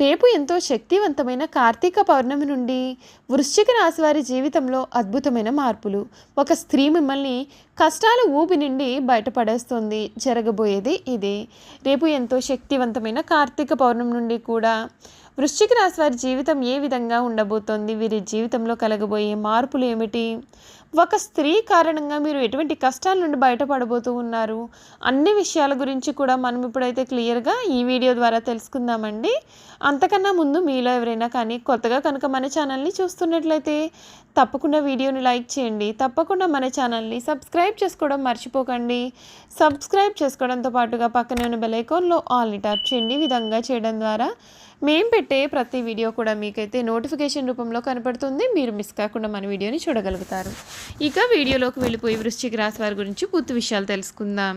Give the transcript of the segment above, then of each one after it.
రేపు ఎంతో శక్తివంతమైన కార్తీక పౌర్ణమి నుండి వృశ్చిక రాశి వారి జీవితంలో అద్భుతమైన మార్పులు. ఒక స్త్రీ మిమ్మల్ని కష్టాల ఊపి నుండి బయటపడేస్తుంది. జరగబోయేది ఇదే. రేపు ఎంతో శక్తివంతమైన కార్తీక పౌర్ణమి నుండి కూడా వృశ్చిక రాశి వారి జీవితం ఏ విధంగా ఉండబోతోంది? వీరి జీవితంలో కలగబోయే మార్పులు ఏమిటి? ఒక స్త్రీ కారణంగా మీరు ఎటువంటి కష్టాల నుండి బయటపడబోతూ ఉన్నారు? అన్ని విషయాల గురించి కూడా మనం ఇప్పుడైతే క్లియర్గా ఈ వీడియో ద్వారా తెలుసుకుందామండి. అంతకన్నా ముందు మీలో ఎవరైనా కానీ కొత్తగా కనుక మన ఛానల్ని చూస్తున్నట్లయితే తప్పకుండా వీడియోని లైక్ చేయండి. తప్పకుండా మన ఛానల్ని సబ్స్క్రైబ్ చేసుకోవడం మర్చిపోకండి. సబ్స్క్రైబ్ చేసుకోవడంతో పాటుగా పక్కనే ఉన్న బెల్ ఐకాన్లో ఆల్ని ట్యాప్ చేయండి. విధంగా చేయడం ద్వారా మేము పెట్టే ప్రతి వీడియో కూడా మీకైతే నోటిఫికేషన్ రూపంలో కనపడుతుంది. మీరు మిస్ కాకుండా మన వీడియోని చూడగలుగుతారు. ఇక వీడియోలోకి వెళ్ళిపోయి వృశ్చిక రాశి వారి గురించి పూర్తి విషయాలు తెలుసుకుందాం.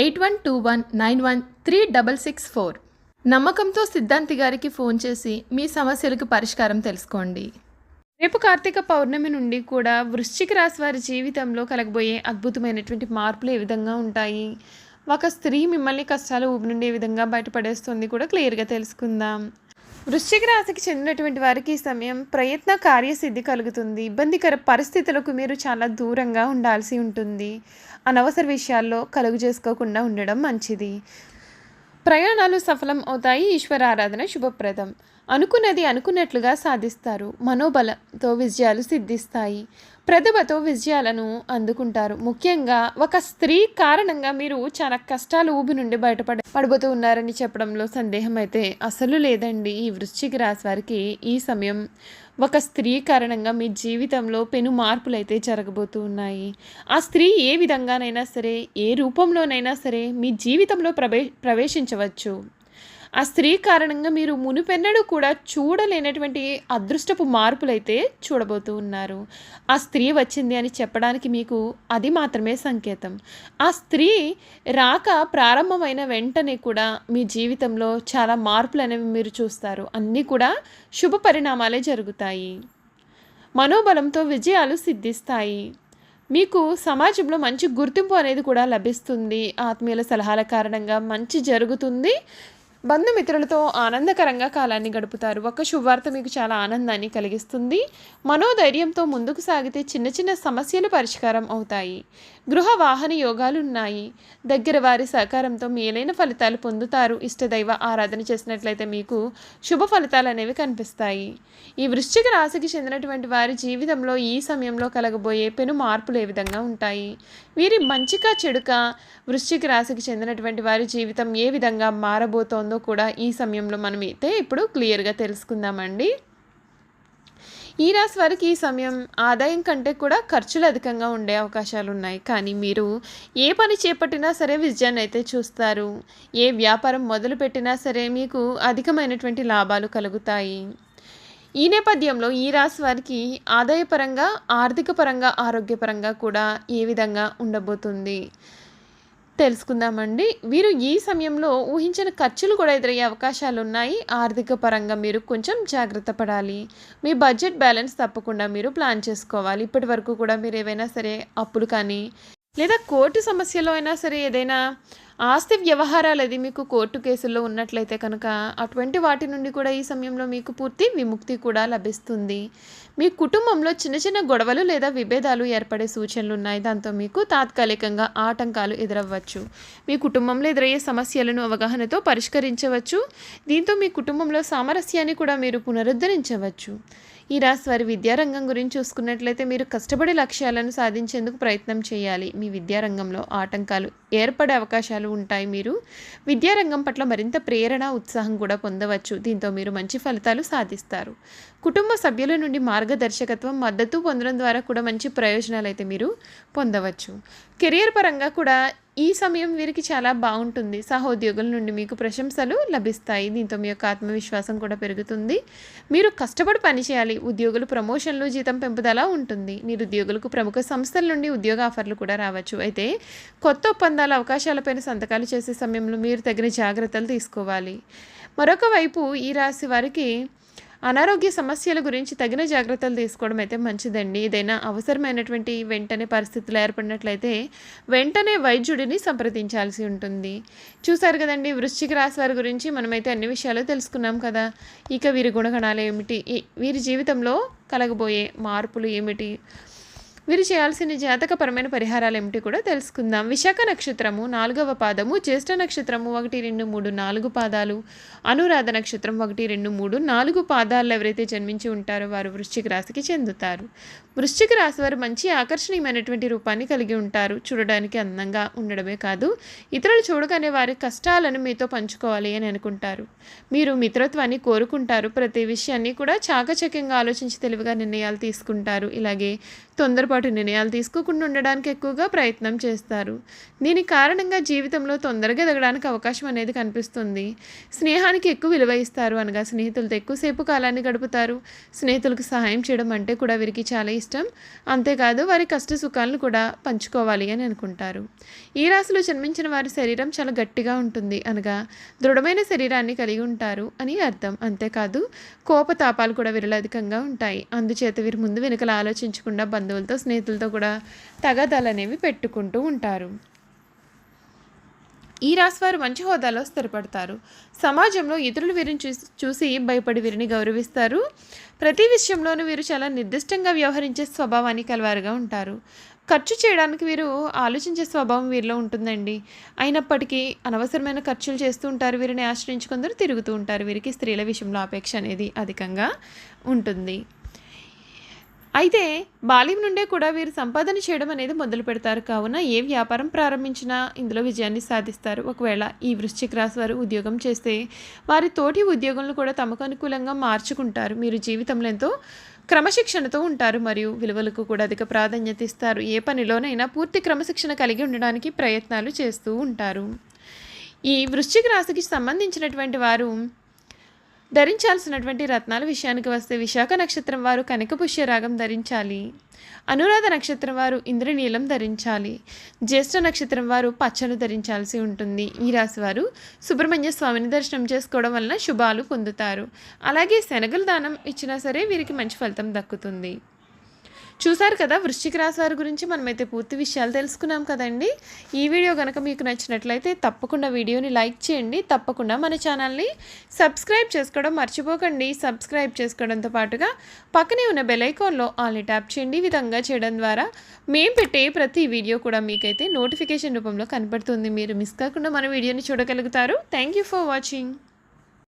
eight one two one nine one three double six four. నమ్మకంతో సిద్ధాంతి గారికి ఫోన్ చేసి మీ సమస్యలకు పరిష్కారం తెలుసుకోండి. రేపు కార్తీక పౌర్ణమి నుండి కూడా వృశ్చిక రాశి వారి జీవితంలో కలగబోయే అద్భుతమైనటువంటి మార్పులు ఏ విధంగా ఉంటాయి? ఒక స్త్రీ మిమ్మల్ని కష్టాల ఊపి నుండి ఏ విధంగా బయటపడేస్తుంది కూడా క్లియర్గా తెలుసుకుందాం. వృశ్చిక రాశికి చెందినటువంటి వారికి ఈ సమయం ప్రయత్న కార్యసిద్ధి కలుగుతుంది. ఇబ్బందికర పరిస్థితులకు మీరు చాలా దూరంగా ఉండాల్సి ఉంటుంది. అనవసర విషయాల్లో కలుగు చేసుకోకుండా ఉండడం మంచిది. ప్రయాణాలు సఫలం అవుతాయి. ఈశ్వర ఆరాధన శుభప్రదం. అనుకున్నది అనుకున్నట్లుగా సాధిస్తారు. మనోబలంతో విజయాలు సిద్ధిస్తాయి. ప్రతిభతో విజయాలను అందుకుంటారు. ముఖ్యంగా ఒక స్త్రీ కారణంగా మీరు చాలా కష్టాలు ఊబి నుండి బయటపడ పడిపోతూ ఉన్నారని చెప్పడంలో సందేహం అయితే అసలు లేదండి. ఈ వృశ్చిక రాశి వారికి ఈ సమయం ఒక స్త్రీ కారణంగా మీ జీవితంలో పెను మార్పులు అయితే జరగబోతూ ఉన్నాయి. ఆ స్త్రీ ఏ విధంగానైనా సరే ఏ రూపంలోనైనా సరే మీ జీవితంలో ప్రవే ప్రవేశించవచ్చు. ఆ స్త్రీ కారణంగా మీరు మునుపెన్నడూ కూడా చూడలేనటువంటి అదృష్టపు మార్పులైతే చూడబోతూ ఉన్నారు. ఆ స్త్రీ వచ్చింది అని చెప్పడానికి మీకు అది మాత్రమే సంకేతం. ఆ స్త్రీ రాక ప్రారంభమైన వెంటనే కూడా మీ జీవితంలో చాలా మార్పులు అనేవి మీరు చూస్తారు. అన్నీ కూడా శుభ పరిణామాలే జరుగుతాయి. మనోబలంతో విజయాలు సిద్ధిస్తాయి. మీకు సమాజంలో మంచి గుర్తింపు అనేది కూడా లభిస్తుంది. ఆత్మీయుల సలహాల కారణంగా మంచి జరుగుతుంది. బంధుమిత్రులతో ఆనందకరంగా కాలాన్ని గడుపుతారు. ఒక శుభవార్త మీకు చాలా ఆనందాన్ని కలిగిస్తుంది. మనోధైర్యంతో ముందుకు సాగితే చిన్న చిన్న సమస్యలు పరిష్కారం అవుతాయి. గృహ వాహన యోగాలు ఉన్నాయి దగ్గర వారి సహకారంతో మేలైన ఫలితాలు పొందుతారు. ఇష్టదైవ ఆరాధన చేసినట్లయితే మీకు శుభ ఫలితాలు అనేవి కనిపిస్తాయి. ఈ వృశ్చిక రాశికి చెందినటువంటి వారి జీవితంలో ఈ సమయంలో కలగబోయే పెను మార్పులు ఏ విధంగా ఉంటాయి? వీరి మంచిగా చెడుక? వృశ్చిక రాశికి చెందినటువంటి వారి జీవితం ఏ విధంగా మారబోతోందో కూడా ఈ సమయంలో మనమైతే ఇప్పుడు క్లియర్గా తెలుసుకుందామండి. ఈ రాశి వారికి ఈ సమయం ఆదాయం కంటే కూడా ఖర్చులు అధికంగా ఉండే అవకాశాలు ఉన్నాయి. కానీ మీరు ఏ పని చేపట్టినా సరే విజయాన్ని అయితే చూస్తారు. ఏ వ్యాపారం మొదలుపెట్టినా సరే మీకు అధికమైనటువంటి లాభాలు కలుగుతాయి. ఈ నేపథ్యంలో ఈ రాశి వారికి ఆదాయపరంగా ఆర్థిక పరంగా ఆరోగ్యపరంగా కూడా ఏ విధంగా ఉండబోతుంది? తెలుసుకుందామండి. వీరు ఈ సమయంలో ఊహించిన ఖర్చులు కూడా ఎదురయ్యే అవకాశాలు ఉన్నాయి. ఆర్థిక పరంగా మీరు కొంచెం జాగ్రత్త పడాలి. మీ బడ్జెట్ బ్యాలెన్స్ తప్పకుండా మీరు ప్లాన్ చేసుకోవాలి. ఇప్పటి వరకు కూడా మీరు ఏవైనా సరే అప్పులు కానీ లేదా కోర్టు సమస్యలో అయినా సరే ఏదైనా ఆస్తి వ్యవహారాలు అది మీకు కోర్టు కేసుల్లో ఉన్నట్లయితే కనుక అటువంటి వాటి నుండి కూడా ఈ సమయంలో మీకు పూర్తి విముక్తి కూడా లభిస్తుంది. మీ కుటుంబంలో చిన్న చిన్న గొడవలు లేదా విభేదాలు ఏర్పడే సూచనలు ఉన్నాయి. దాంతో మీకు తాత్కాలికంగా ఆటంకాలు ఎదురవ్వచ్చు. మీ కుటుంబంలో ఎదురయ్యే సమస్యలను అవగాహనతో పరిష్కరించవచ్చు. దీంతో మీ కుటుంబంలో సామరస్యాన్ని కూడా మీరు పునరుద్ధరించవచ్చు. ఈ రాశి వారి విద్యారంగం గురించి చూసుకున్నట్లయితే మీరు కష్టపడి లక్ష్యాలను సాధించేందుకు ప్రయత్నం చేయాలి. మీ విద్యారంగంలో ఆటంకాలు ఏర్పడే అవకాశాలు ఉంటాయి మీరు. విద్యారంగం పట్ల మరింత ప్రేరణ ఉత్సాహం కూడా పొందవచ్చు. దీంతో మీరు మంచి ఫలితాలు సాధిస్తారు. కుటుంబ సభ్యుల నుండి మార్గదర్శకత్వం మద్దతు పొందడం ద్వారా కూడా మంచి ప్రయోజనాలు అయితే మీరు పొందవచ్చు. కెరియర్ పరంగా కూడా ఈ సమయం వీరికి చాలా బాగుంటుంది. సహోద్యోగుల నుండి మీకు ప్రశంసలు లభిస్తాయి. దీంతో మీ యొక్క ఆత్మవిశ్వాసం కూడా పెరుగుతుంది. మీరు కష్టపడి పనిచేయాలి. ఉద్యోగులు ప్రమోషన్లు జీతం పెంపుదల ఉంటుంది. నిరుద్యోగులకు ప్రముఖ సంస్థల నుండి ఉద్యోగ ఆఫర్లు కూడా రావచ్చు. అయితే కొత్త ఒప్పందాల అవకాశాలపైన సంతకాలు చేసే సమయంలో మీరు తగిన జాగ్రత్తలు తీసుకోవాలి. మరొక వైపు ఈ రాశి వారికి అనారోగ్య సమస్యల గురించి తగిన జాగ్రత్తలు తీసుకోవడం అయితే మంచిదండి. ఏదైనా అవసరమైనటువంటి వెంటనే పరిస్థితులు ఏర్పడినట్లయితే వెంటనే వైద్యుడిని సంప్రదించాల్సి ఉంటుంది. చూశారు కదండి వృశ్చిక రాశి వారి గురించి మనమైతే అన్ని విషయాలు తెలుసుకున్నాం కదా. ఇక వీరి గుణగణాలు ఏమిటి? వీరి జీవితంలో కలగబోయే మార్పులు ఏమిటి? వీరు చేయాల్సిన జాతకపరమైన పరిహారాలు ఏమిటి కూడా తెలుసుకుందాం. విశాఖ నక్షత్రము నాలుగవ పాదము జ్యేష్ఠ నక్షత్రము ఒకటి రెండు మూడు నాలుగు పాదాలు అనురాధ నక్షత్రం ఒకటి రెండు మూడు నాలుగు పాదాలు ఎవరైతే జన్మించి ఉంటారో వారు వృశ్చిక రాశికి చెందుతారు. వృశ్చిక రాశి వారు మంచి ఆకర్షణీయమైనటువంటి రూపాన్ని కలిగి ఉంటారు. చూడడానికి అందంగా ఉండడమే కాదు ఇతరులు చూడగానే వారి కష్టాలను మీతో పంచుకోవాలి అని అనుకుంటారు. మీరు మిత్రత్వాన్ని కోరుకుంటారు. ప్రతి విషయాన్ని కూడా చాకచక్యంగా ఆలోచించి తెలివిగా నిర్ణయాలు తీసుకుంటారు. ఇలాగే పొరపాటు నిర్ణయాలు తీసుకోకుండా ఉండడానికి ఎక్కువగా ప్రయత్నం చేస్తారు. దీని కారణంగా జీవితంలో తొందరగా ఎదగడానికి అవకాశం అనేది కనిపిస్తుంది. స్నేహానికి ఎక్కువ విలువ ఇస్తారు అనగా స్నేహితులతో ఎక్కువసేపు కాలాన్ని గడుపుతారు. స్నేహితులకు సహాయం చేయడం అంటే కూడా వీరికి చాలా ఇష్టం. అంతేకాదు వారి కష్ట సుఖాలను కూడా పంచుకోవాలి అని అనుకుంటారు. ఈ రాశిలో జన్మించిన వారి శరీరం చాలా గట్టిగా ఉంటుంది అనగా దృఢమైన శరీరాన్ని కలిగి ఉంటారు అని అర్థం. అంతేకాదు కోపతాపాలు కూడా వీరిలో అధికంగా ఉంటాయి. అందుచేత వీరు ముందు వెనుకలు ఆలోచించకుండా బంధువులతో స్నేహితులతో కూడా తగాదాలు అనేవి పెట్టుకుంటూ ఉంటారు. ఈ రాశి వారు మంచి హోదాలో స్థిరపడతారు. సమాజంలో ఇతరులు వీరిని చూసి చూసి భయపడి వీరిని గౌరవిస్తారు. ప్రతి విషయంలోనూ వీరు చాలా నిర్దిష్టంగా వ్యవహరించే స్వభావాన్ని కలవారుగా ఉంటారు. ఖర్చు చేయడానికి వీరు ఆలోచించే స్వభావం వీరిలో ఉంటుందండి. అయినప్పటికీ అనవసరమైన ఖర్చులు చేస్తూ ఉంటారు వీరిని ఆశ్రయించుకుందరు తిరుగుతూ ఉంటారు. వీరికి స్త్రీల విషయంలో అపేక్ష అనేది అధికంగా ఉంటుంది. అయితే బాల్యం నుండే కూడా వీరు సంపాదన చేయడం అనేది మొదలు పెడతారు. కావున ఏ వ్యాపారం ప్రారంభించినా ఇందులో విజయాన్ని సాధిస్తారు. ఒకవేళ ఈ వృశ్చిక రాశి వారు ఉద్యోగం చేస్తే వారి తోటి ఉద్యోగులను కూడా తమకు అనుకూలంగా మార్చుకుంటారు. మీరు జీవితంలో ఎంతో క్రమశిక్షణతో ఉంటారు మరియు విలువలకు కూడా అధిక ప్రాధాన్యత ఇస్తారు. ఏ పనిలోనైనా పూర్తి క్రమశిక్షణ కలిగి ఉండడానికి ప్రయత్నాలు చేస్తూ ఉంటారు. ఈ వృశ్చిక రాశికి సంబంధించినటువంటి వారు ధరించాల్సినటువంటి రత్నాల విషయానికి వస్తే విశాఖ నక్షత్రం వారు కనకపుష్య రాగం ధరించాలి. అనురాధ నక్షత్రం వారు ఇంద్రనీలం ధరించాలి. జ్యేష్ఠ నక్షత్రం వారు పచ్చను ధరించాల్సి ఉంటుంది. ఈ రాశి వారు సుబ్రహ్మణ్య స్వామిని దర్శనం చేసుకోవడం వలన శుభాలు పొందుతారు. అలాగే శనగలు దానం ఇచ్చినా సరే వీరికి మంచి ఫలితం దక్కుతుంది. చూసారు కదా వృశ్చిక రాశి వారి గురించి మనమైతే పూర్తి విషయాలు తెలుసుకున్నాం కదండి. ఈ వీడియో కనుక మీకు నచ్చినట్లయితే తప్పకుండా వీడియోని లైక్ చేయండి. తప్పకుండా మన ఛానల్ని సబ్స్క్రైబ్ చేసుకోవడం మర్చిపోకండి. సబ్స్క్రైబ్ చేసుకోవడంతో పాటుగా పక్కనే ఉన్న బెలైకాన్లో ఆల్ని ట్యాప్ చేయండి. విధంగా చేయడం ద్వారా మేము పెట్టే ప్రతి వీడియో కూడా మీకైతే నోటిఫికేషన్ రూపంలో కనపడుతుంది. మీరు మిస్ కాకుండా మన వీడియోని చూడగలుగుతారు. Thank you for watching